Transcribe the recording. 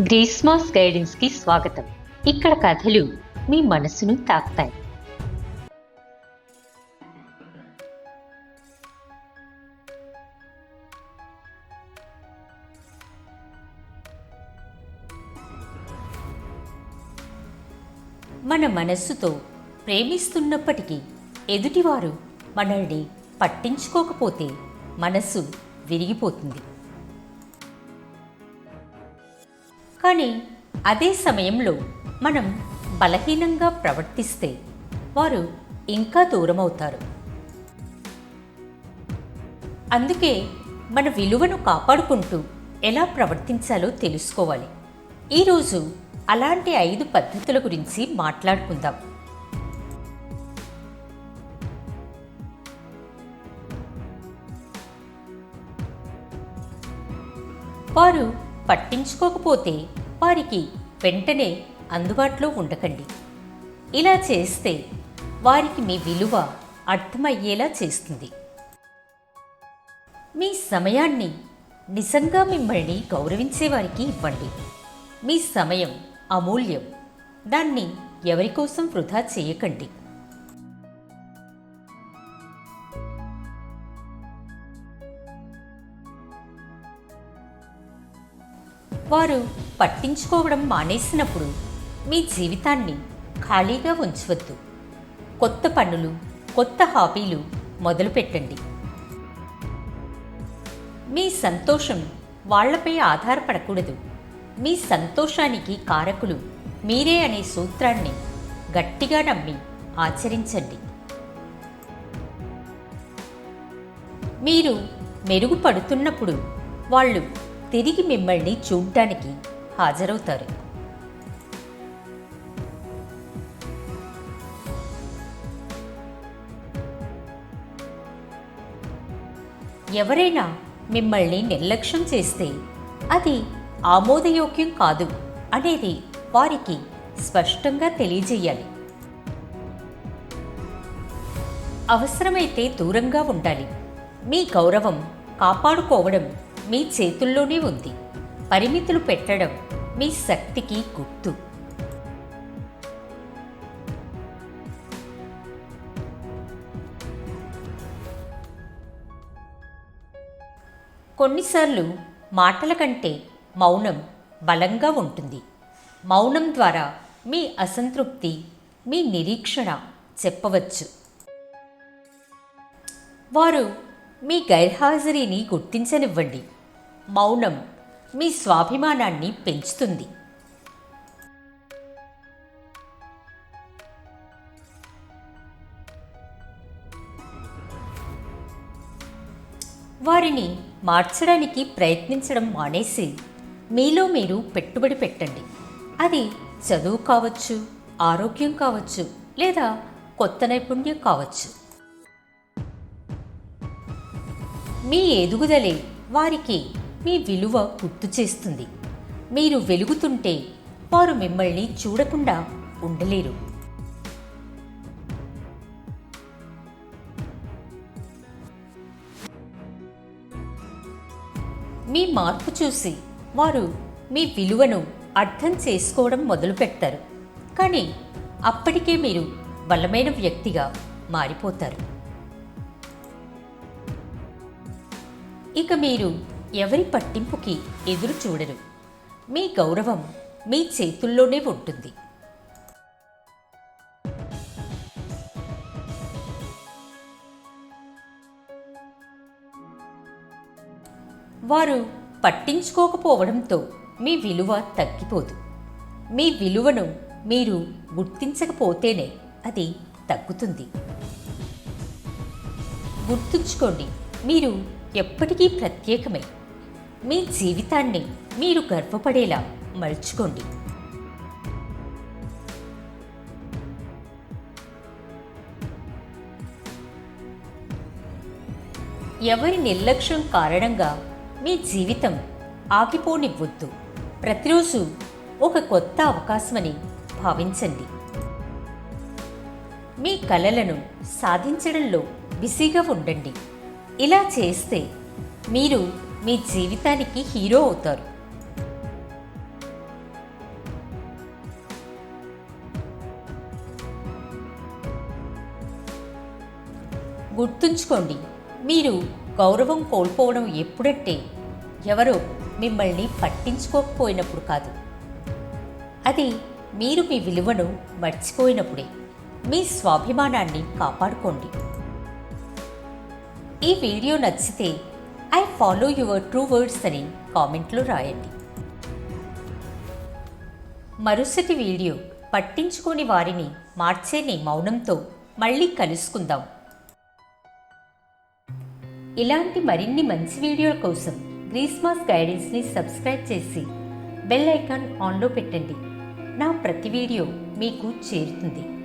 గ్రీస్మాస్ గైడెన్స్కి స్వాగతం. ఇక్కడ కథలు మీ మనసును తాకుతాయి. మన మనస్సుతో ప్రేమిస్తున్నప్పటికీ ఎదుటివారు మనల్ని పట్టించుకోకపోతే మనస్సు విరిగిపోతుంది. కానీ అదే సమయంలో మనం బలహీనంగా ప్రవర్తిస్తే వారు ఇంకా దూరమవుతారు. అందుకే మన విలువను కాపాడుకుంటూ ఎలా ప్రవర్తించాలో తెలుసుకోవాలి. ఈరోజు అలాంటి ఐదు పద్ధతుల గురించి మాట్లాడుకుందాం. వారు పట్టించుకోకపోతే వారికి వెంటనే అందుబాటులో ఉండకండి. ఇలా చేస్తే వారికి మీ విలువ అర్థమయ్యేలా చేస్తుంది. మీ సమయాన్ని నిజంగా మిమ్మల్ని గౌరవించేవారికి ఇవ్వండి. మీ సమయం అమూల్యం. దాన్ని ఎవరి కోసం వృధా చేయకండి. వారు పట్టించుకోవడం మానేసినప్పుడు మీ జీవితాన్ని ఖాళీగా ఉంచవద్దు. కొత్త పనులు కొత్త హాబీలు మొదలుపెట్టండి. మీ సంతోషం వాళ్ళపై ఆధారపడకూడదు. మీ సంతోషానికి కారకులు మీరే అనే సూత్రాన్ని గట్టిగా నమ్మి ఆచరించండి. మీరు మెరుగుపడుతున్నప్పుడు వాళ్ళు తిరిగి మిమ్మల్ని చూడ్డానికి హాజరవుతారు. ఎవరైనా మిమ్మల్ని నిర్లక్ష్యం చేస్తే అది ఆమోదయోగ్యం కాదు అనేది వారికి స్పష్టంగా తెలియజేయాలి. అవసరమైతే దూరంగా ఉండాలి. మీ గౌరవం కాపాడుకోవడం మీ చేతుల్లోనే ఉంది. పరిమితులు పెట్టడం మీ శక్తికి గుర్తు. కొన్నిసార్లు మాటల కంటే మౌనం బలంగా ఉంటుంది. మౌనం ద్వారా మీ అసంతృప్తి మీ నిరీక్షణ చెప్పవచ్చు. వారు మీ గైర్హాజరీని గుర్తించనివ్వండి. మౌనం మీ స్వాభిమానాన్ని పెంచుతుంది. వారిని మార్చడానికి ప్రయత్నించడం మానేసి మీలో మీరు పెట్టుబడి పెట్టండి. అది చదువు కావచ్చు ఆరోగ్యం కావచ్చు లేదా కొత్త నైపుణ్యం కావచ్చు. మీ ఎదుగుదలే వారికి మీ విలువ గుర్తు చేస్తుంది. మీరు వెలుగుతుంటే వారు మిమ్మల్ని చూడకుండా ఉండలేరు. మీ మార్పు చూసి వారు మీ విలువను అర్థం చేసుకోవడం మొదలుపెడతారు కానీ అప్పటికే మీరు బలమైన వ్యక్తిగా మారిపోతారు. ఇక మీరు ఎవరి పట్టింపుకి ఎదురు చూడరు. మీ గౌరవం మీ చేతుల్లోనే ఉంటుంది. వారు పట్టించుకోకపోవడంతో మీ విలువ తగ్గిపోదు. మీ విలువను మీరు గుర్తించకపోతేనే అది తగ్గుతుంది. గుర్తుంచుకోండి మీరు ఎప్పటికీ ప్రత్యేకమే. మీ జీవితాన్ని మీరు గర్వపడేలా మలుచుకోండి. ఎవరి నిర్లక్ష్యం కారణంగా మీ జీవితం ఆగిపోనివ్వద్దు. ప్రతిరోజు ఒక కొత్త అవకాశమని భావించండి. మీ కలలను సాధించడంలో బిజీగా ఉండండి. ఇలా చేస్తే మీరు మీ జీవితానికి హీరో అవుతారు. గుర్తుంచుకోండి మీరు గౌరవం కోల్పోవడం ఎప్పుడంటే ఎవరో మిమ్మల్ని పట్టించుకోకపోయినప్పుడు కాదు. అది మీరు మీ విలువను మర్చిపోయినప్పుడే మీ స్వాభిమానాన్ని కాపాడుకోండి. ఈ వీడియో నచ్చితే I follow your true words అని కామెంట్లో రాయండి. మరుసటి వీడియో పట్టించుకోని వారిని మార్చే నీ మౌనంతో మళ్ళీ కలుసుకుందాం. ఇలాంటి మరిన్ని మంచి వీడియోల కోసం గ్రీస్మాస్ గైడెన్స్ని సబ్స్క్రైబ్ చేసి బెల్ ఐకాన్ ఆన్లో పెట్టండి. నా ప్రతి వీడియో మీకు చేరుతుంది.